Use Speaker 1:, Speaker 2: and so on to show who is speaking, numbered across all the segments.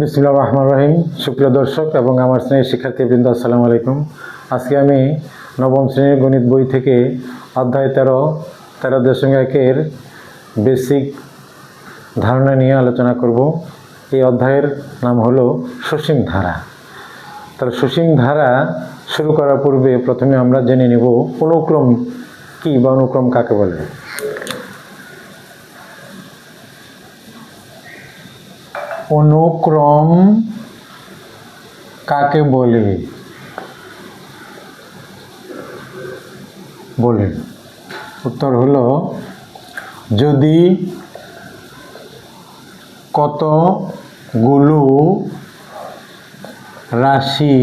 Speaker 1: বিসমুল্লাহ রহমান রহিম। সুপ্রিয় দর্শক এবং আমার শ্রেণির শিক্ষার্থীবৃন্দ, আসসালামু আলাইকুম। আজকে আমি নবম শ্রেণির গণিত বই থেকে অধ্যায় তেরো তেরো দশমিক একের বেসিক ধারণা নিয়ে আলোচনা করব। এই অধ্যায়ের নাম হলো সসীম ধারা। তাহলে সসীম ধারা শুরু করার পূর্বে প্রথমে আমরা জেনে নেব অনুক্রম কী বা অনুক্রম কাকে বলে। অনুক্রম কাকে বলে? বলে। উত্তর হলো যদি কতগুলো রাশি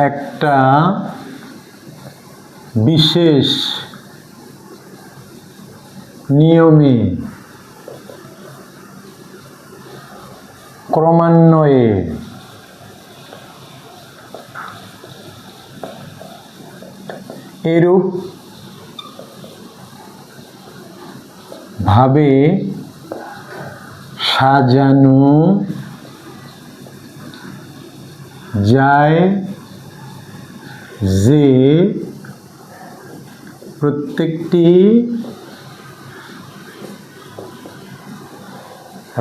Speaker 1: একটা বিশেষ নিয়মে ক্রমান্বয়ে। এরূপ ভাবে সাজানো যায় যে প্রত্যেকটি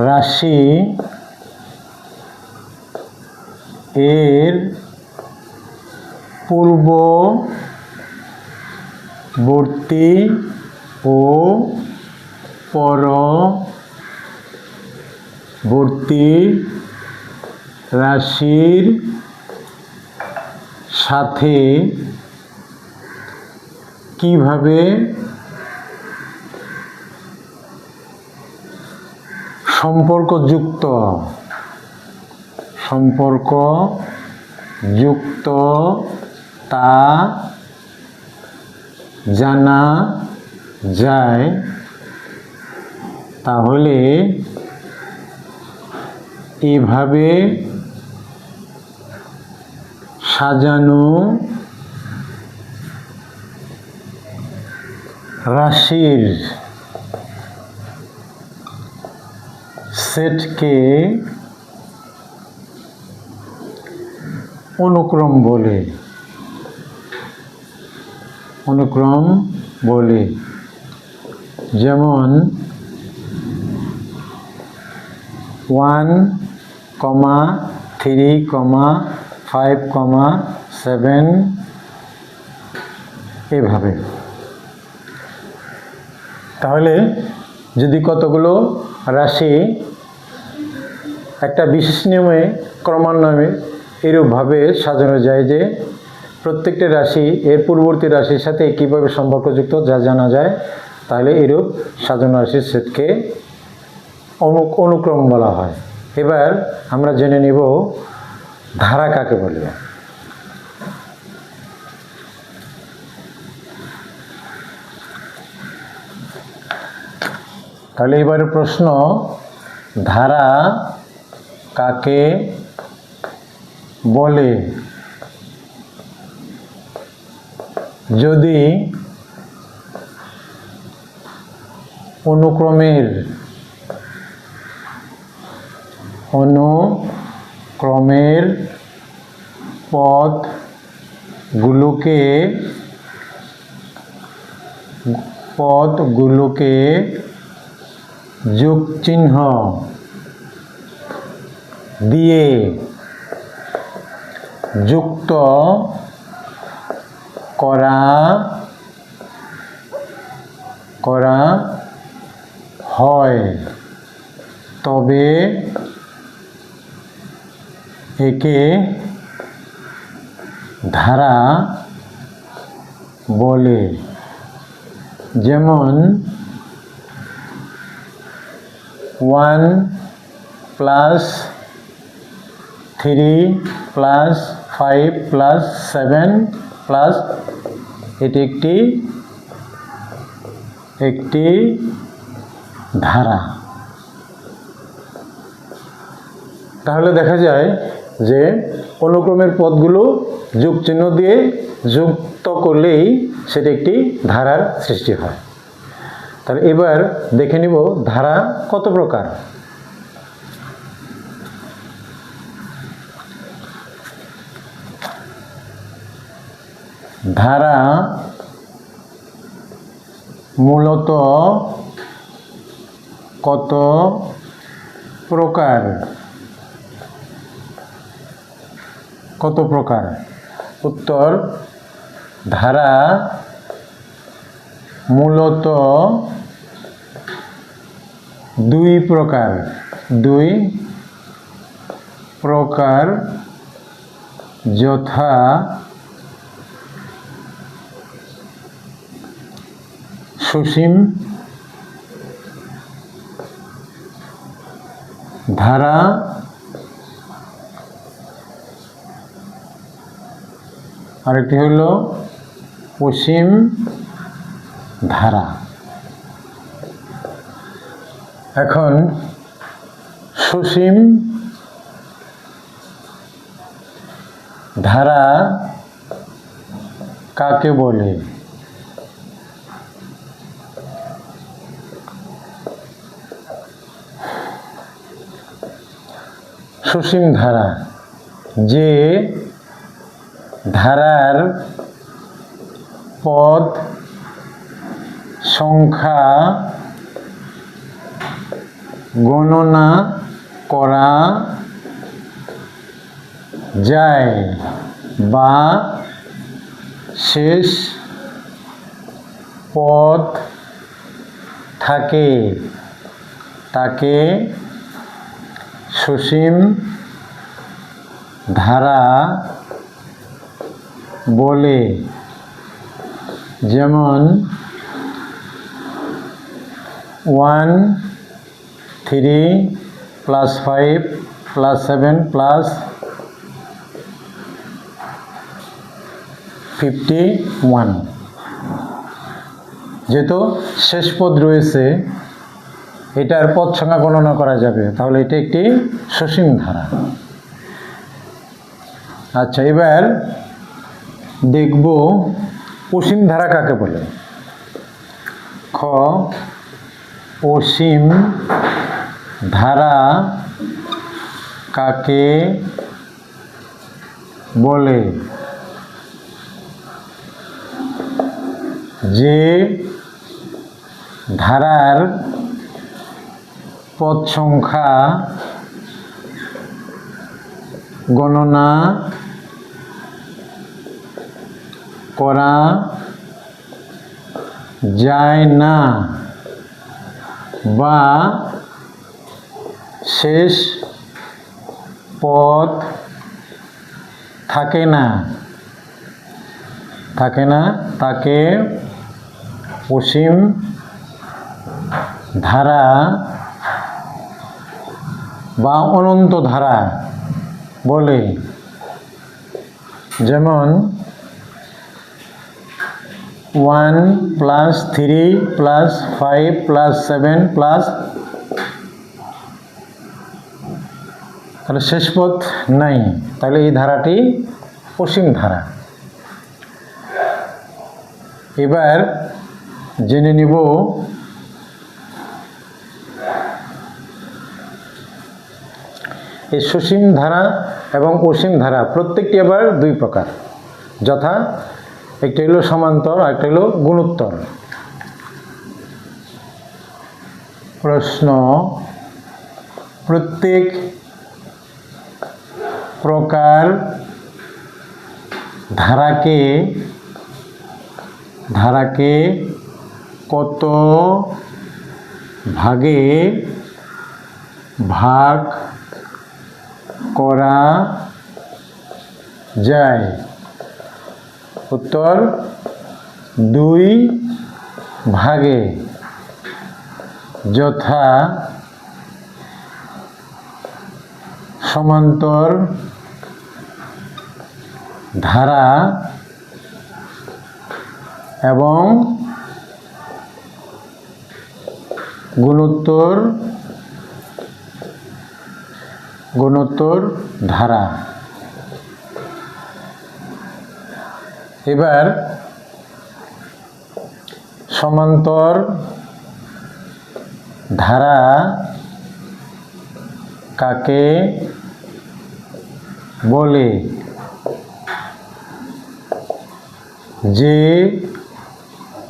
Speaker 1: রাশি এর পূর্ববর্তী ও পরবর্তী রাশির সাথে কীভাবে সম্পর্কযুক্ত? সম্পর্ক যুক্ত তা জানা যায়। তাহলে এভাবে সাজানো রাশির সেটকে অনুক্রম বলে। অনুক্রম বলে। যেমন one comma three comma five comma seven এভাবে। তাহলে যদি কতগুলো রাশি একটা বিশেষ নিয়মে ক্রমান্বয়ে এরূপভাবে সাজানো যায় যে প্রত্যেকটি রাশি এর পূর্ববর্তী রাশির সাথে কীভাবে সম্পর্কযুক্ত যা জানা যায়, তাহলে এরূপ সাজানো রাশির সেটকে অনু অনুক্রম বলা হয়। এবার আমরা জেনে নিব ধারা কাকে বলে। তাহলে এবারে প্রশ্ন, ধারা কাকে বলে যদি অনুক্রমের অনুক্রমের পথগুলোকে পথগুলোকে যোগ চিহ্ন দিয়ে যুক্ত করা করা হয়। তবে একে ধারা বলে। যেমন one plus three plus five plus seven plus এটি একটি একটি ধারা। তাহলে দেখা যায় যে অনুক্রমের পদগুলো যোগ চিহ্ন দিয়ে যুক্ত করলেই সেটি একটি ধারার সৃষ্টি হয়। তাহলে এবার দেখে নিব ধারা কত প্রকার। ধারা মূলত কত প্রকার? কত প্রকার? উত্তর ধারা মূলত দুই প্রকার। দুই প্রকার যথা সুসীম ধারা আরেকটি হলো অসীম ধারা। এখন সুসীম ধারা কাকে বলে? সুসীম ধারা। যে ধারার পদ সংখ্যা গণনা করা যায় বা শেষ পথ থাকে তাকে সুসীম ধারা বলে, যেমন one three plus five plus seven plus fifty one যেহেতু শেষ পদ রয়েছে এটার পথ সংখ্যা গণনা করা যাবে। তাহলে এটা একটি সসীম ধারা। আচ্ছা এবার দেখব অসীম ধারা কাকে বলে? খ, অসীম ধারা কাকে বলে? যে ধারার পদ সংখ্যা গণনা করা যায় না বা শেষ পথ থাকে না। থাকে না, তাকে অসীম ধারা বা অনন্ত ধারা বলে। যেমন one plus three plus five plus seven plus তাহলে শেষ পথ নাই। তাহলে এই ধারাটি অসীম ধারা। এবার জেনে নিব এই সুসীম ধারা এবং অসীম ধারা প্রত্যেকটি আবার দুই প্রকার। যথা একটি হলো সমান্তর আর একটা হলো গুণোত্তর। প্রশ্ন, প্রত্যেক প্রকার ধারাকে ধারাকে কত ভাগে ভাগ করা যায়। উত্তর দুই ভাগে। যথা সমান্তর ধারা এবং গুণোত্তর গুণোত্তর ধারা। এবার সমান্তর ধারা কাকে বলে? যে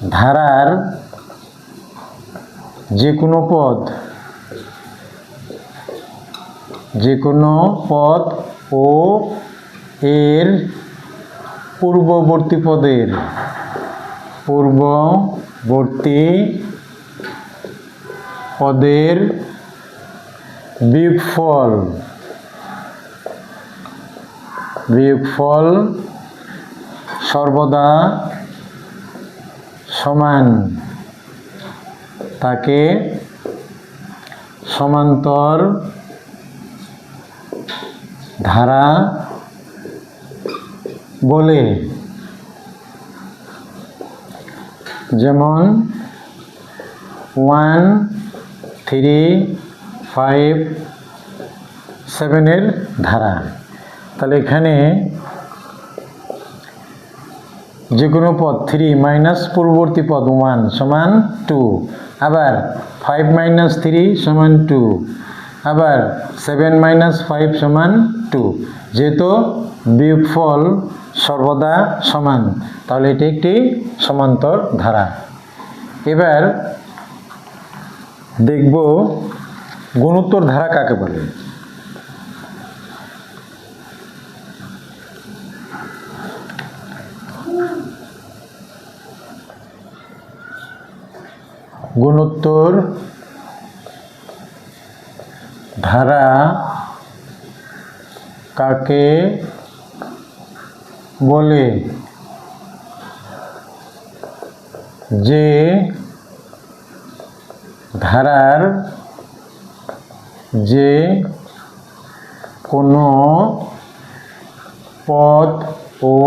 Speaker 1: ধারার যে কোনো পদ যে কোনো পদ ও এর পূর্ববর্তী পদের পূর্ববর্তী পদের বিয়োগফল বিয়োগফল সর্বদা সমান, তাকে সমান্তর ধারা বলে। যেমন ওয়ান থ্রি ফাইভ সেভেনের ধারা। তাহলে এখানে যে কোনো পদ থ্রি মাইনাস পূর্ববর্তী পদ ওয়ান সমান টু আবার ফাইভ মাইনাস থ্রি সমান টু আবার সেভেন মাইনাস ফাইভ সমান টু যেহেতু বিয়োগফল সর্বদা সমান, তাহলে এটি একটি সমান্তর ধারা। এবার দেখব গুণোত্তর ধারা কাকে বলে। গুণোত্তর ধারা কাকে বলে? যে ধারার যে কোনো পদ ও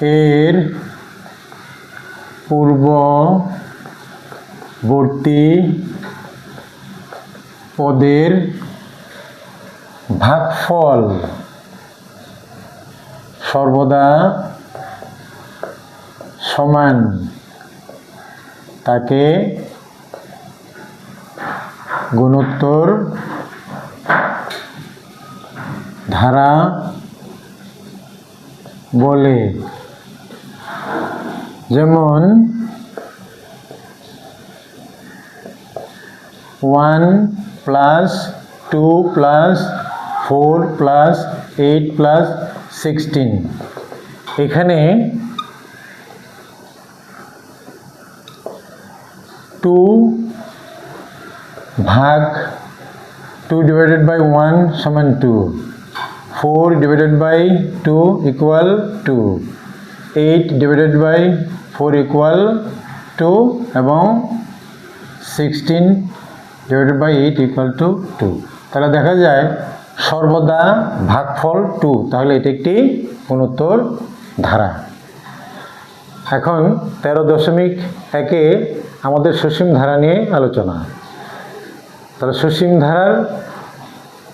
Speaker 1: এর পূর্ববর্তী পদের ভাগফল সর্বদা সমান তাকে গুণোত্তর ধারা বলে। যেমন one plus two plus four plus eight plus sixteen এখানে টু ভাগ টু ডিভাইডেড বাই ওয়ান সমান two four divided by two equal to eight divided by four equal to এবং sixteen divided by eight equal to two তাহলে দেখা যায় সর্বদা ভাগফল two. তাহলে এটি একটি গুণোত্তর ধারা। এখন তেরো দশমিক একে আমাদের সুসীম ধারা নিয়ে আলোচনা। তাহলে সুসীম ধারার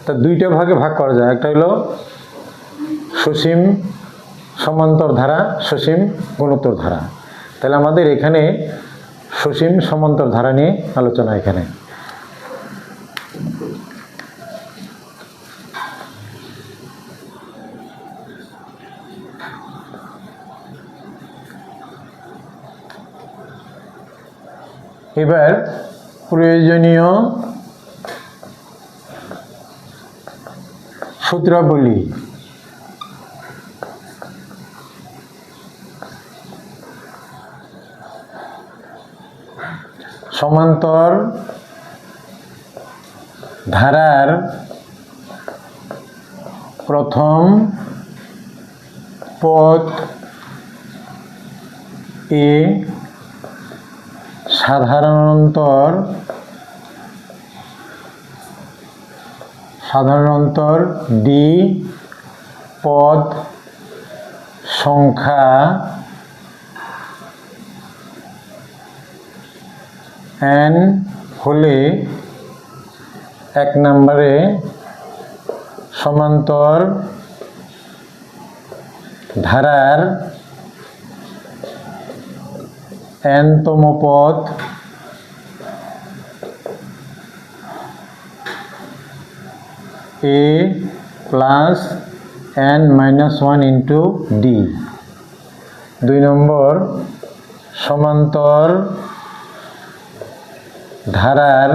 Speaker 1: তা দুইটা ভাগে ভাগ করা যায়। একটা হলো সুসীম সমান্তর ধারা, সুসীম গুণোত্তর ধারা। তাহলে আমাদের এখানে সুসীম সমান্তর ধারা নিয়ে আলোচনা এখানে। এবার প্রয়োজনীয় সূত্রাবলী। সমান্তর ধারার প্রথম পথ এ সাধারণতর সাধারণতর ডি পদ সংখ্যা এন হলে এক নম্বরে সমান্তর ধারার এনতম পদ A plus N minus one into D দুই নম্বর সমান্তর ধারার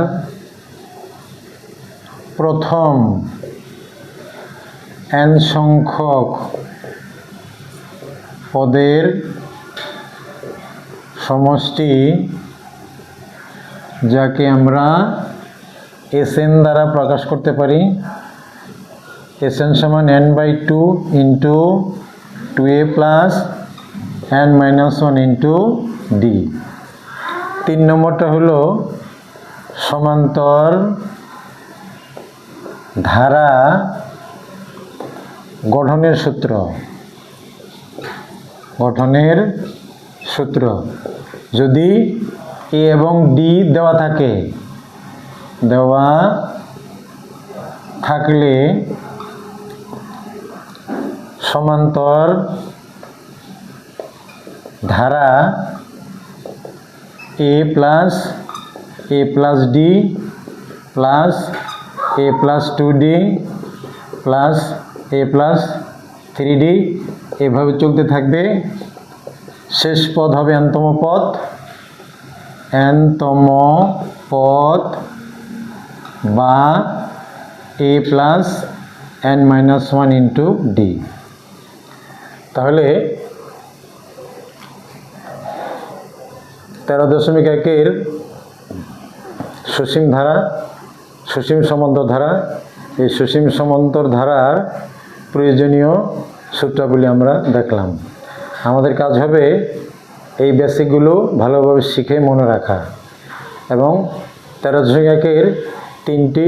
Speaker 1: প্রথম এন সংখ্যক পদের সমষ্টি যাকে আমরা এসএন দ্বারা প্রকাশ করতে পারি। এসএন সমান N by two into two A plus N minus one into D তিন নম্বরটা হলো সমান্তর ধারা গঠনের সূত্র। গঠনের সূত্র। যদি এ এবং ডি দেওয়া থাকে, দেওয়া থাকলে সমান্তর ধারা A plus A plus D plus A plus two D plus A plus three D এভাবে চলতে থাকবে। শেষ পদ হবে এনতম পদ। এনতম পদ বা A plus N minus one into D. তাহলে তেরো দশমিক একের সসীম ধারা, সসীম সমান্তর ধারা, এই সসীম সমান্তর ধারার প্রয়োজনীয় সূত্রাবলী আমরা দেখলাম। আমাদের কাজ হবে এই বেসিকগুলো ভালোভাবে শিখে মনে রাখা। এবং তেরো একের তিনটি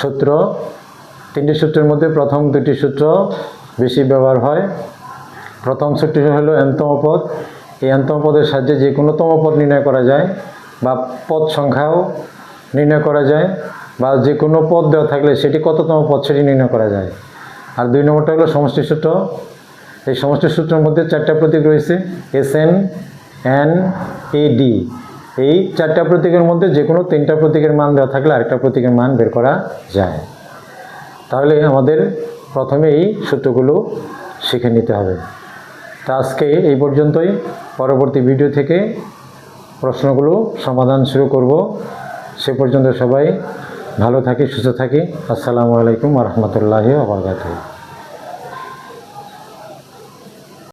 Speaker 1: সূত্র, তিনটি সূত্রের মধ্যে প্রথম দুটি সূত্র বেশি ব্যবহার হয়। প্রথম সূত্রটি হলো এনতম পদ। এই এনতম পদের সাহায্যে যে কোনো তম পদ নির্ণয় করা যায় বা পদ সংখ্যাও নির্ণয় করা যায় বা যে কোনো পদ দেওয়া থাকলে সেটি কততম পদ সেটি নির্ণয় করা যায়। আর দুই নম্বরটা হলো সমষ্টি সূত্র। এই সমষ্টি সূত্রের মধ্যে চারটা প্রতীক রয়েছে, S N N A D এই চারটা প্রতীকের মধ্যে যে কোনো তিনটা প্রতীকের মান দেওয়া থাকলে আরেকটা প্রতীকের মান বের করা যায়। তাহলে আমাদের প্রথমে এই সূত্রগুলো শিখে নিতে হবে। তা আজকে এই পর্যন্তই। পরবর্তী ভিডিও থেকে প্রশ্নগুলো সমাধান শুরু করব। সে পর্যন্ত সবাই ভালো থাকি, সুস্থ থাকি। আসসালামু আলাইকুম রহমতুল্লাহি আবরকাত